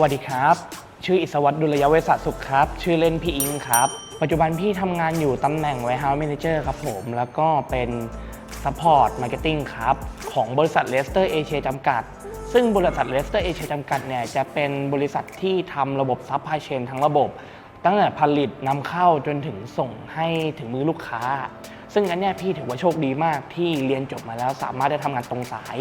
สวัสดีครับ ชื่ออิสวัตดุลยเวสสุขครับ ชื่อเล่นพี่อิงครับ ปัจจุบันพี่ทำงานอยู่ตำแหน่ง Warehouse Manager ครับผม แล้วก็เป็น Support Marketing ครับ ของบริษัท Lester Asia จำกัด ซึ่งบริษัท Lester Asia จำกัดเนี่ยจะเป็นบริษัทที่ทำระบบ Supply Chain ทั้งระบบ ตั้งแต่ผลิตนำเข้าจนถึงส่งให้ถึงมือลูกค้า ซึ่งอันเนี้ยพี่ถือว่าโชคดีมากที่เรียนจบมาแล้วสามารถได้ทำงานตรงสาย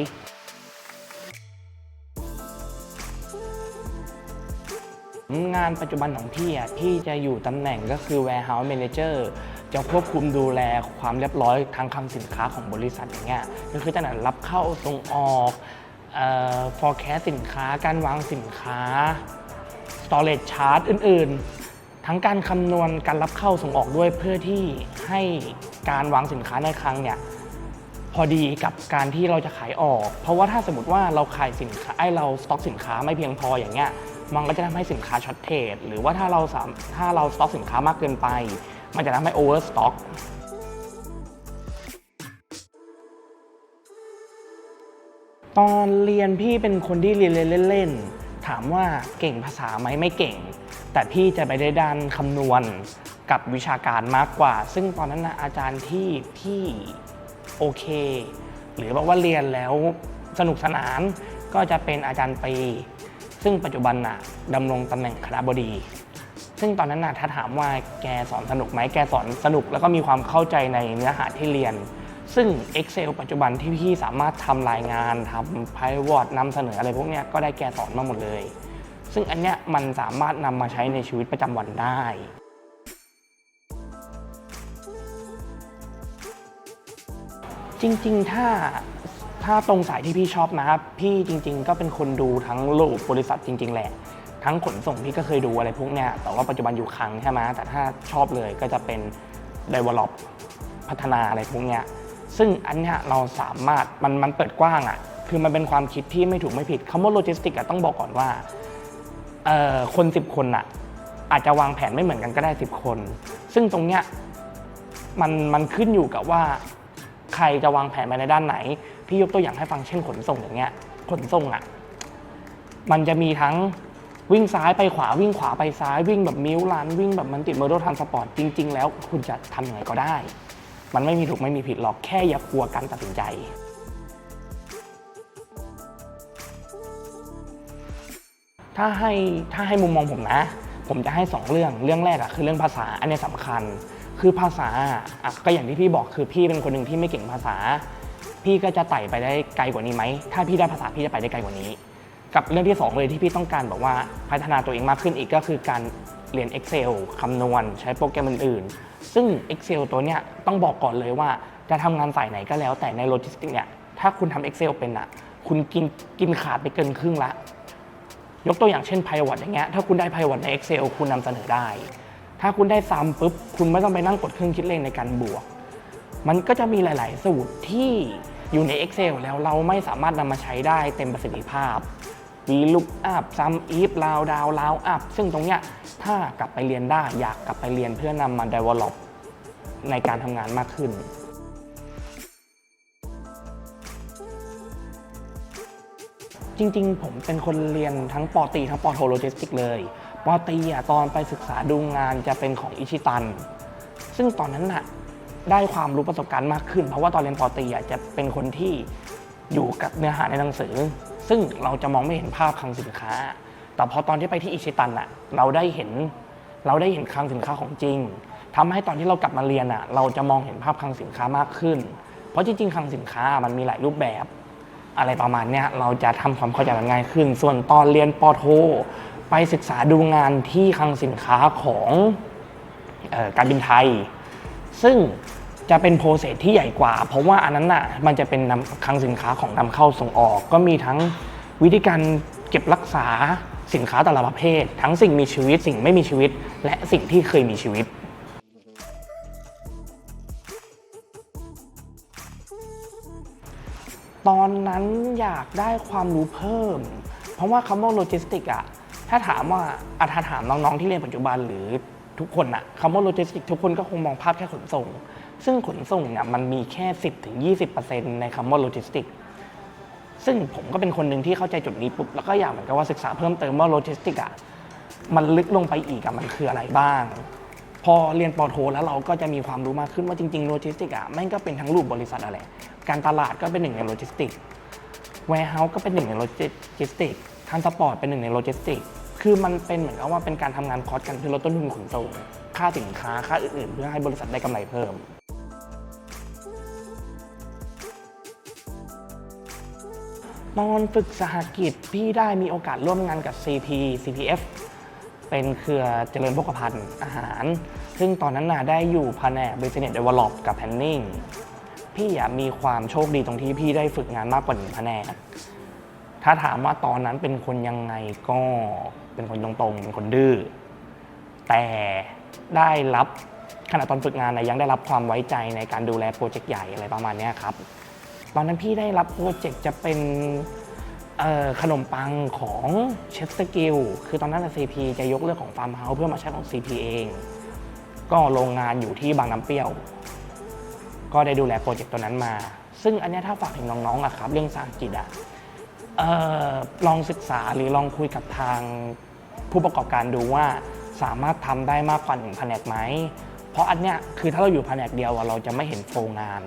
งานปัจจุบันของพี่อะพี่จะอยู่ตำแหน่งก็คือ warehouse manager จะควบคุมดูแลความเรียบร้อยทางคลังสินค้าของบริษัทอย่างเงี้ยก็คือตั้งแต่รับเข้าส่งออกเอ่อ forecast สินค้าการวางสินค้า storage chart อื่น ๆ ทั้งการคำนวณการรับเข้าส่งออกด้วยเพื่อที่ให้การวางสินค้าในคลังเนี่ยพอดีกับการที่เราจะขายออก เพราะว่าถ้าสมมติว่าเราขายสินค้าไอเราสต็อกสินค้าไม่เพียงพออย่างเงี้ย มันก็จะทำให้สินค้าช็อตเทรดหรือว่าถ้าเราถ้าเราสต็อกสินค้ามากเกินไป มันจะทำให้โอเวอร์สต็อกตอนเรียนพี่เป็นคนที่เรียนเล่นๆ ถามว่าเก่งภาษาไหมไม่เก่ง แต่พี่จะไปได้ด้านคำนวณกับวิชาการมากกว่า ซึ่งตอนนั้นนะอาจารย์ที่พี่โอเค หรือบอกว่าเรียนแล้วสนุกสนานก็จะเป็นอาจารย์ปี ซึ่งปัจจุบันน่ะดำรงตำแหน่งคณะบดี ซึ่งตอนนั้นน่ะถ้าถามว่าแกสอนสนุกไหมแกสอนสนุก แล้วก็มีความเข้าใจในเนื้อหาที่เรียน ซึ่ง Excel ปัจจุบันที่พี่สามารถทำรายงานทำ Pivot นำเสนออะไรพวกเนี้ยก็ได้แกสอนมาหมดเลย ซึ่งอันเนี้ยมันสามารถนำมาใช้ในชีวิตประจำวันได้จริงๆ ถ้า ถ้าตรงสายที่พี่ชอบนะครับ พี่จริง ๆ ก็เป็นคนดูทั้งรูปบริษัทจริง ๆ แหละ ทั้งขนส่งพี่ก็เคยดูอะไรพวกเนี้ย แต่ว่าปัจจุบันอยู่คังใช่ไหมแต่ถ้าชอบเลยก็จะเป็น develop พัฒนาอะไรพวกเนี้ย ซึ่งอันเนี้ยเราสามารถมันมันเปิดกว้างอะ่ะ คือมันเป็นความคิดที่ไม่ถูกไม่ผิดคำว่าโลจิสติกอะต้องบอกก่อนว่าเอ่อคน 10 คนอะอาจจะวางแผนไม่เหมือนกันก็ได้ 10 คน ซึ่งตรงเนี้ยมันมันขึ้นอยู่กับว่าใครจะวางแผนไปในด้านไหน พี่ยกตัวอย่างให้ฟังเช่นขนส่งอย่างเงี้ย ขนส่งอะ มันจะมีทั้งวิ่งซ้ายไปขวาวิ่งขวาไปซ้ายวิ่งแบบมิวลันวิ่งแบบมันติดเมอร์โดทรานสปอร์ตจริง ๆ แล้วคุณจะทำยังไงก็ได้ มันไม่มีถูกไม่มีผิดหรอกแค่อย่ากลัวการตัดสินใจถ้าให้ถ้าให้มุมมองผมนะ ผมจะให้สองเรื่องเรื่องแรกอะคือเรื่องภาษาอันเนี้ยสำคัญ คือภาษาอะก็อย่างที่พี่บอกคือพี่เป็นคนหนึ่งที่ไม่เก่งภาษา พี่ก็จะไต่ไปได้ไกลกว่านี้ไหม ถ้าพี่ได้ภาษาพี่จะไปได้ไกลกว่านี้ กับเรื่องที่สองเลยที่พี่ต้องการบอกว่าพัฒนาตัวเองมากขึ้นอีกก็คือการเรียน Excel คำนวณ ใช้โปรแกรมอื่นๆ ซึ่ง Excel ตัวเนี้ยต้องบอกก่อนเลยว่าจะทำงานสายไหนก็แล้วแต่ในโลจิสติกเนี่ยถ้าคุณทำ Excel เป็นอะคุณกินกินขาดไปเกินครึ่งละยกตัวอย่างเช่น Pivot อย่างเงี้ย ถ้าคุณได้ Pivot ใน Excel คุณนำเสนอได้ ถ้าคุณได้ซ้ำปุ๊บ คุณไม่ต้องไปนั่งกดเครื่องคิดเลขในการบวก มันก็จะมีหลาย ๆ สูตรที่ อยู่ใน Excel แล้วเราไม่สามารถนำมาใช้ได้เต็มประสิทธิภาพ VLOOKUP Sum If Round Down Round Up ซึ่งตรงเนี้ยถ้ากลับไปเรียนได้อยากกลับไปเรียนเพื่อนำมา develop ในการทำงานมากขึ้นจริงๆ ผมเป็นคนเรียนทั้งปอตีทั้งปอโทโลจิสติกเลยปอตีอะตอนไปศึกษาดูงานจะเป็นของอิชิตัน ซึ่งตอนนั้นน่ะ ได้ความรู้ประสบการณ์มากขึ้น เพราะว่าตอนเรียนปอตรีอะจะเป็นคนที่อยู่กับเนื้อหาในหนังสือ ซึ่งเราจะมองไม่เห็นภาพคลังสินค้า แต่พอตอนที่ไปที่อิชิตันอะเราได้เห็นเราได้เห็นคลังสินค้าของจริงทำให้ตอนที่เรากลับมาเรียนอะเราจะมองเห็นภาพคลังสินค้ามากขึ้น เพราะจริงๆคลังสินค้ามันมีหลายรูปแบบ อะไรประมาณเนี้ยเราจะทำความเข้าใจมันง่ายขึ้น ส่วนตอนเรียนปอโท ไปศึกษาดูงานที่คลังสินค้าของออการบินไทย ซึ่งจะเป็นโปรเซสที่ใหญ่กว่า เพราะว่าอันนั้นน่ะมันจะเป็นนำคลังสินค้าของนำเข้าส่งออก ก็มีทั้งวิธีการเก็บรักษาสินค้าแต่ละประเภท ทั้งสิ่งมีชีวิตสิ่งไม่มีชีวิต และสิ่งที่เคยมีชีวิตตอนนั้นอยากได้ความรู้เพิ่ม เพราะว่าคำว่าโลจิสติกอะถ้าถามว่าอะถ้าถามน้องๆที่เรียนปัจจุบันหรือ ทุกคนอะคำว่าโลจิสติกทุกคนก็คงมองภาพแค่ขนส่ง ซึ่งขนส่งเนี่ยมันมีแค่ 10-20%ในคำว่าโลจิสติกซึ่งผมก็เป็นคนหนึ่งที่เข้าใจจุดนี้ปุ๊บแล้วก็อยากเหมือนกับว่าศึกษาเพิ่มเติมว่าโลจิสติกอะมันลึกลงไปอีกอะมันคืออะไรบ้าง พอเรียนปอโท แล้วเราก็จะมีความรู้มากขึ้นว่าจริงๆโลจิสติกอะแม่งก็เป็นทั้งรูปบริษัทอะไรการตลาดก็เป็นหนึ่งในโลจิสติกแวร์เฮาส์ก็เป็นหนึ่งในโลจิสติกทานสปอร์ตเป็นหนึ่งในโลจิสติก คือมันเป็นเหมือนกับว่าเป็นการทำงานคอสกันเพื่อลดต้นทุนขนส่งค่าสินค้าค่าอื่นๆ เพื่อให้บริษัทได้กำไรเพิ่มตอนฝึกสหกิจพี่ได้มีโอกาสร่วมงานกับ CP CPF เป็นเครือเจริญโภคภัณฑ์อาหาร ซึ่งตอนนั้นน่ะได้อยู่แผนก Business Develop กับ Planning พี่มีความโชคดีตรงที่พี่ได้ฝึกงานมากกว่าหนึ่งแผนก ถ้าถามว่าตอนนั้นเป็นคนยังไงก็ เป็นคนตรงๆ เป็นคนดื้อ แต่ได้รับขณะตอนฝึกงานนะยังได้รับความไว้ใจในการดูแลโปรเจกต์ใหญ่อะไรประมาณนี้ครับ ตอนนั้นพี่ได้รับโปรเจกต์จะเป็นขนมปังของเชฟสกิลคือตอนนั้น CP จะยกเรื่องของฟาร์มเฮาส์เพื่อมาใช้ของ CP เอง ก็โรงงานอยู่ที่บางน้ำเปรี้ยว ก็ได้ดูแลโปรเจกต์ตัวนั้นมา ซึ่งอันนี้ถ้าฝากถึงน้องๆอะครับ เรื่องสร้างจิตอะออลองศึกษาหรือลองคุยกับทาง ผู้ประกอบการดูว่าสามารถทำได้มากกว่าหนึ่งแผนกไหม เพราะอันเนี้ยคือถ้าเราอยู่แผนกเดียวเราจะไม่เห็นโฟลว์งาน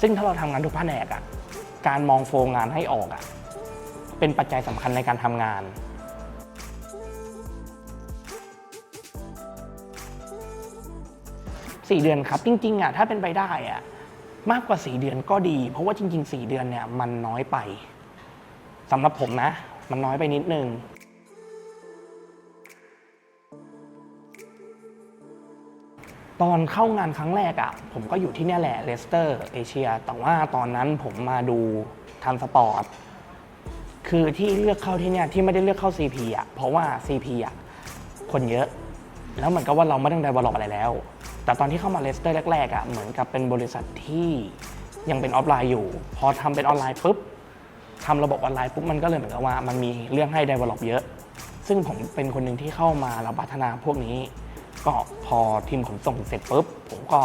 ซึ่งถ้าเราทำงานทุกแผนกอะการมองโฟลว์งานให้ออกอะเป็นปัจจัยสำคัญในการทำงาน4เดือนครับจริงๆอะถ้าเป็นไปได้อะมากกว่า 4 เดือนก็ดี เพราะว่าจริง ๆ 4 เดือนเนี่ยมันน้อยไปสำหรับผมนะ มันน้อยไปนิดนึง ตอนเข้างานครั้งแรกอะ่ะ ผมก็อยู่ที่เนี่ยแหละเลสเตอร์เอเชียแต่ว่าตอนนั้นผมมาดูทันสปอร์ตคือที่เลือกเข้าที่เนี่ยที่ไม่ได้เลือกเข้า CP อะเพราะว่า CP อะคนเยอะ แล้วเหมือนกับว่าเราไม่ต้องไดเวลลอปอะไรแล้ว แต่ตอนที่เข้ามาเลสเตอร์แรกๆอะเหมือนกับเป็นบริษัทที่ยังเป็นออฟไลน์อยู่ พอทำเป็นออนไลน์ปุ๊บทำระบบออนไลน์ปุ๊บมันก็เลยเหมือนกับว่ามันมีเรื่องให้ develop เยอะ ซึ่งผมเป็นคนหนึ่งที่เข้ามาแล้วพัฒนาพวกนี้ ก็พอทีมขนส่งเสร็จปุ๊บผมก็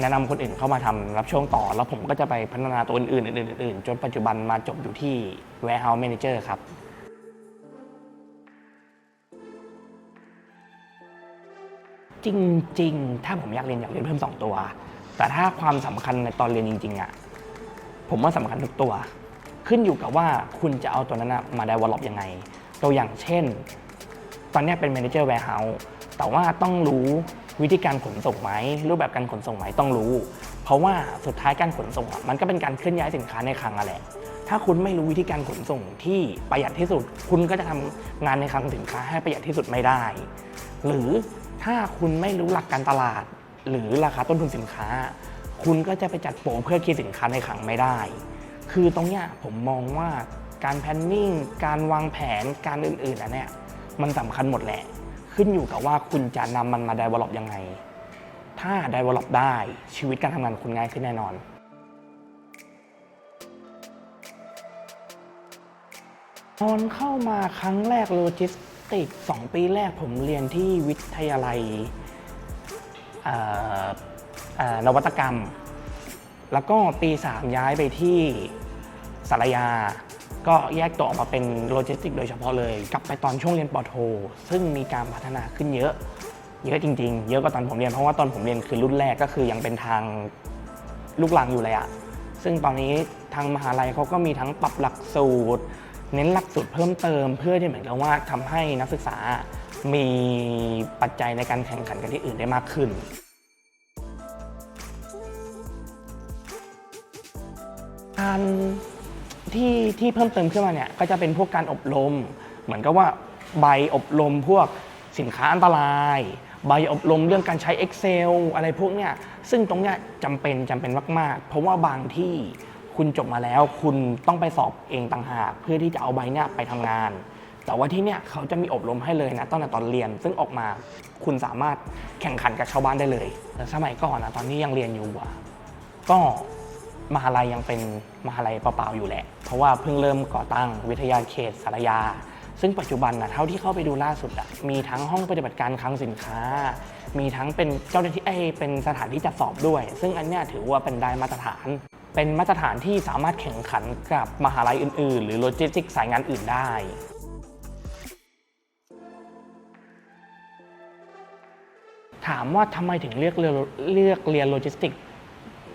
แนะนำคนอื่นเข้ามาทำรับช่วงต่อ แล้วผมก็จะไปพัฒนาตัวอื่นๆอื่นๆจนปัจจุบันมาจบอยู่ที่ warehouse manager ครับจริง ๆ ถ้าผมอยากเรียนอยากเรียนเพิ่ม 2 ตัว แต่ถ้าความสำคัญในตอนเรียนจริงๆอะผมว่าสำคัญทุกตัว ขึ้นอยู่กับว่าคุณจะเอาตัวนั้นนะมา develop ยังไง ตัวอย่างเช่น ตอนนี้เป็น manager warehouse แต่ว่าต้องรู้วิธีการขนส่งไหมรูปแบบการขนส่งไหมต้องรู้ เพราะว่าสุดท้ายการขนส่งมันก็เป็นการเคลื่อนย้ายสินค้าในคลังอะแหละถ้าคุณไม่รู้วิธีการขนส่งที่ประหยัดที่สุด คุณก็จะทำงานในคลังสินค้าให้ประหยัดที่สุดไม่ได้ หรือถ้าคุณไม่รู้หลักการตลาด หรือราคาต้นทุนสินค้า คุณก็จะไปจัดโปรเพื่อคิดสินค้าในคลังไม่ได้ คือตรงเนี้ยผมมองว่าการแพนนิ่งการวางแผนการอื่นๆอันเนี้ยมันสำคัญหมดแหละ ขึ้นอยู่กับว่าคุณจะนำมันมา develop ยังไง ถ้า develop ได้ชีวิตการทำงานคุณง่ายขึ้นแน่นอนตอนเข้ามาครั้งแรกโลจิสติกสองปีแรกผมเรียนที่วิทยาลัยนวัตกรรม แล้วก็ปี 3 ย้ายไปที่สารยา ก็แยกตัวออกมาเป็นโลจิสติกโดยเฉพาะเลย กลับไปตอนช่วงเรียนปอโท ซึ่งมีการพัฒนาขึ้นเยอะ เยอะจริง ๆ เยอะกว่าตอนผมเรียนเพราะว่าตอนผมเรียนคือรุ่นแรกก็คือยังเป็นทางลูกหลังอยู่เลยอะซึ่งตอนนี้ทางมหาลัยเขาก็มีทั้งปรับหลักสูตร เน้นหลักสูตรเพิ่มเติม เพื่อที่เหมือนกับว่าทำให้นักศึกษามีปัจจัยในการแข่งขันกันที่อื่นได้มากขึ้นการ ที่ที่เพิ่มเติมขึ้นมาเนี่ยก็จะเป็นพวกการอบรม เหมือนกับว่าใบอบรมพวกสินค้าอันตราย ใบอบรมเรื่องการใช้ Excel อะไรพวกเนี้ยซึ่งตรงเนี้ยจำเป็นจำเป็นมาก ๆ เพราะว่าบางที่คุณจบมาแล้ว คุณต้องไปสอบเองต่างหาก เพื่อที่จะเอาใบเนี้ยไปทำงาน แต่ว่าที่เนี้ยเขาจะมีอบรมให้เลยนะตั้งแต่ตอนเรียน ซึ่งออกมาคุณสามารถแข่งขันกับชาวบ้านได้เลยแต่สมัยก่อนนะตอนที่ยังเรียนอยู่อะก็ มหาลัยยังเป็นมหาลัยเปล่าๆอยู่แหละ เพราะว่าเพิ่งเริ่มก่อตั้งวิทยาเขตสารยา ซึ่งปัจจุบันนะเท่าที่เข้าไปดูล่าสุดอะมีทั้งห้องปฏิบัติการคลังสินค้า มีทั้งเป็นเจ้าหน้าที่เอเป็นสถานที่จัดสอบด้วย ซึ่งอันเนี้ยถือว่าเป็นได้มาตรฐาน เป็นมาตรฐานที่สามารถแข่งขันกับมหาลัยอื่นๆ หรือโลจิสติกสายงานอื่นได้ถามว่าทำไมถึงเลือกเลือกเรียนโลจิสติก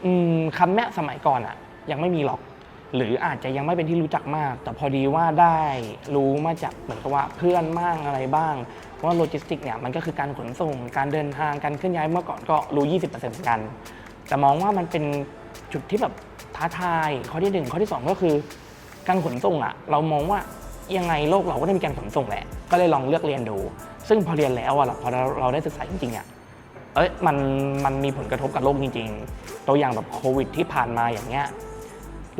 อืมคำเนี้ยสมัยก่อนอะยังไม่มีหรอก หรืออาจจะยังไม่เป็นที่รู้จักมาก แต่พอดีว่าได้รู้มาจากเหมือนกับว่าเพื่อนบ้างอะไรบ้างว่าโลจิสติกเนี่ยมันก็คือการขนส่งการเดินทางการเคลื่อนย้ายเมื่อก่อนก็รู้ 20%เหมือนกัน แต่มองว่ามันเป็นจุดที่แบบท้าทายข้อที่หนึ่งข้อที่สองก็คือ การขนส่งอะเรามองว่ายังไงโลกเราก็ได้มีการขนส่งแหละ ก็เลยลองเลือกเรียนดู ซึ่งพอเรียนแล้วอะพอเราเราได้ศึกษาจริงๆอะเอ้ยมันมันมีผลกระทบกับโลกจริง ๆ ตัวอย่างแบบโควิดที่ผ่านมาอย่างเงี้ย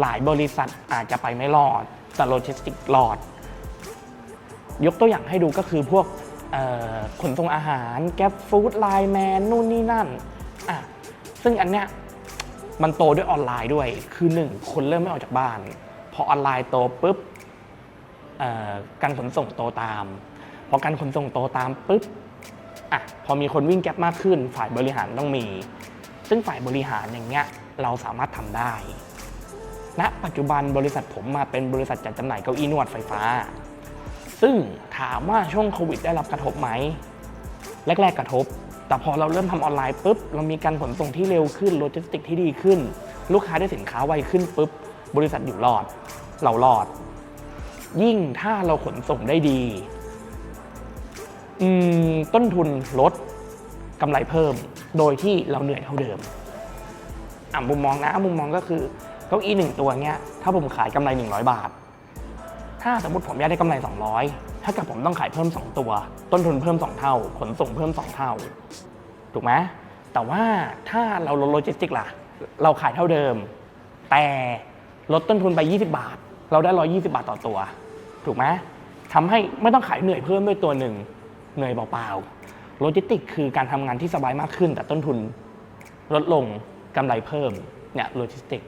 หลายบริษัทอาจจะไปไม่รอดแต่โลจิสติกรอด ยกตัวอย่างให้ดูก็คือพวกขนส่งอาหารแก๊ปฟู้ดไลน์แมนนู่นนี่นั่นอะซึ่งอันเนี้ยมันโตด้วยออนไลน์ด้วย คือหนึ่งคนเริ่มไม่ออกจากบ้าน พอออนไลน์โตปุ๊บการขนส่งโตตาม พอการขนส่งโตตามปุ๊บอะพอมีคนวิ่งแก๊ปมากขึ้น ฝ่ายบริหารต้องมี ซึ่งฝ่ายบริหารอย่างเงี้ยเราสามารถทำได้ณปัจจุบันบริษัทผมมาเป็นบริษัทจัดจำหน่ายเก้าอี้นวดไฟฟ้า ซึ่งถามว่าช่วงโควิดได้รับกระทบไหมแรกๆกระทบ แต่พอเราเริ่มทำออนไลน์ปุ๊บ เรามีการขนส่งที่เร็วขึ้นโลจิสติกที่ดีขึ้น ลูกค้าได้สินค้าไวขึ้นปุ๊บ บริษัทอยู่รอด เรารอด ยิ่งถ้าเราขนส่งได้ดีอืมต้นทุนลดกำไรเพิ่ม โดยที่เราเหนื่อยเท่าเดิมอะมุมมองนะมุมมองก็คือเก้าอี้หนึ่งตัวเนี้ยถ้าผมขายกำไร 100 บาท ถ้าสมมติผมอยากได้กำไร 200 ถ้ากับผมต้องขายเพิ่ม 2 ตัว ต้นทุนเพิ่ม 2 เท่า ขนส่งเพิ่ม 2 เท่า ถูกไหมแต่ว่าถ้าเราลดโลจิสติกล่ะ เราขายเท่าเดิม แต่ลดต้นทุนไป 20 บาท เราได้ 120 บาทต่อตัว ถูกไหมทำให้ไม่ต้องขายเหนื่อยเพิ่มด้วยตัวหนึ่งเหนื่อยเปล่าๆ โลจิสติกคือการทำงานที่สบายมากขึ้น แต่ต้นทุนลดลงกำไรเพิ่มเนี่ยโลจิสติก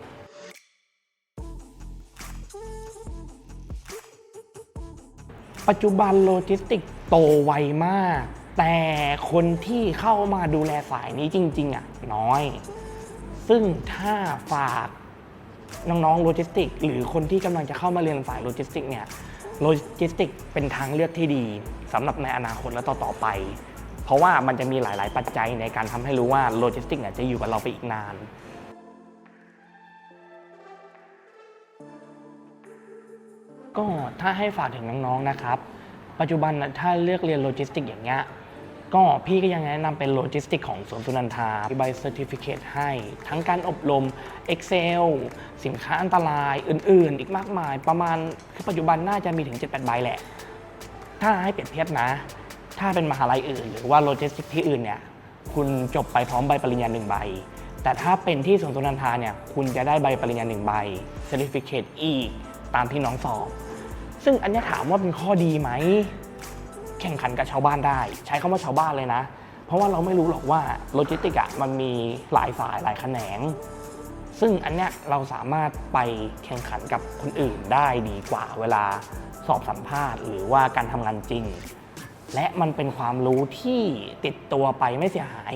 ปัจจุบันโลจิสติกโตไวมาก แต่คนที่เข้ามาดูแลสายนี้จริง ๆ อะ น้อย ซึ่งถ้าฝากน้องๆโลจิสติก หรือคนที่กำลังจะเข้ามาเรียนสายโลจิสติกเนี่ยโลจิสติกเป็นทางเลือกที่ดีสำหรับในอนาคตและต่อๆไป เพราะว่ามันจะมีหลาย ๆ ปัจจัยในการทำให้รู้ว่าโลจิสติกจะอยู่กับเราไปอีกนานก็ถ้าให้ฝากถึงน้องๆนะครับ ปัจจุบันนะถ้าเลือกเรียนโลจิสติกอย่างเงี้ยก็พี่ก็ยังแนะนำเป็นโลจิสติกของสวนสุนันทาใบเซอร์ติฟิเคตให้ ทั้งการอบรม Excel สินค้าอันตรายอื่นๆ อีกมากมาย ประมาณคือปัจจุบันน่าจะมีถึง 7-8 ใบแหละ ถ้าให้เปรียบเทียบนะ ถ้าเป็นมหาลัยอื่น หรือว่าโลจิสติกที่อื่นเนี่ยคุณจบไปพร้อมใบปริญญาหนึ่งใบ แต่ถ้าเป็นที่สวนสุนันทาเนี่ยคุณจะได้ใบปริญญาหนึ่งใบ Certificate อีกตามที่น้องสอบ ซึ่งอันนี้ถามว่าเป็นข้อดีไหม แข่งขันกับชาวบ้านได้ ใช้คำว่าชาวบ้านเลยนะ เพราะว่าเราไม่รู้หรอกว่าโลจิสติกอะมันมีหลายสายหลายแขนง ซึ่งอันเนี้ยเราสามารถไปแข่งขันกับคนอื่นได้ดีกว่าเวลาสอบสัมภาษณ์ หรือว่าการทำงานจริง และมันเป็นความรู้ที่ติดตัวไปไม่เสียหาย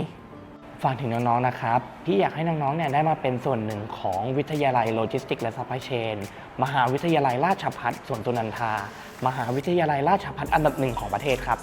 ฝากถึงน้องๆนะครับ พี่อยากให้น้องๆเนี่ยได้มาเป็นส่วนหนึ่งของวิทยาลัยโลจิสติกและซัพพลายเชน มหาวิทยาลัยราชภัฏสวนตุนันทา มหาวิทยาลัยราชภัฏอันดับหนึ่งของประเทศครับ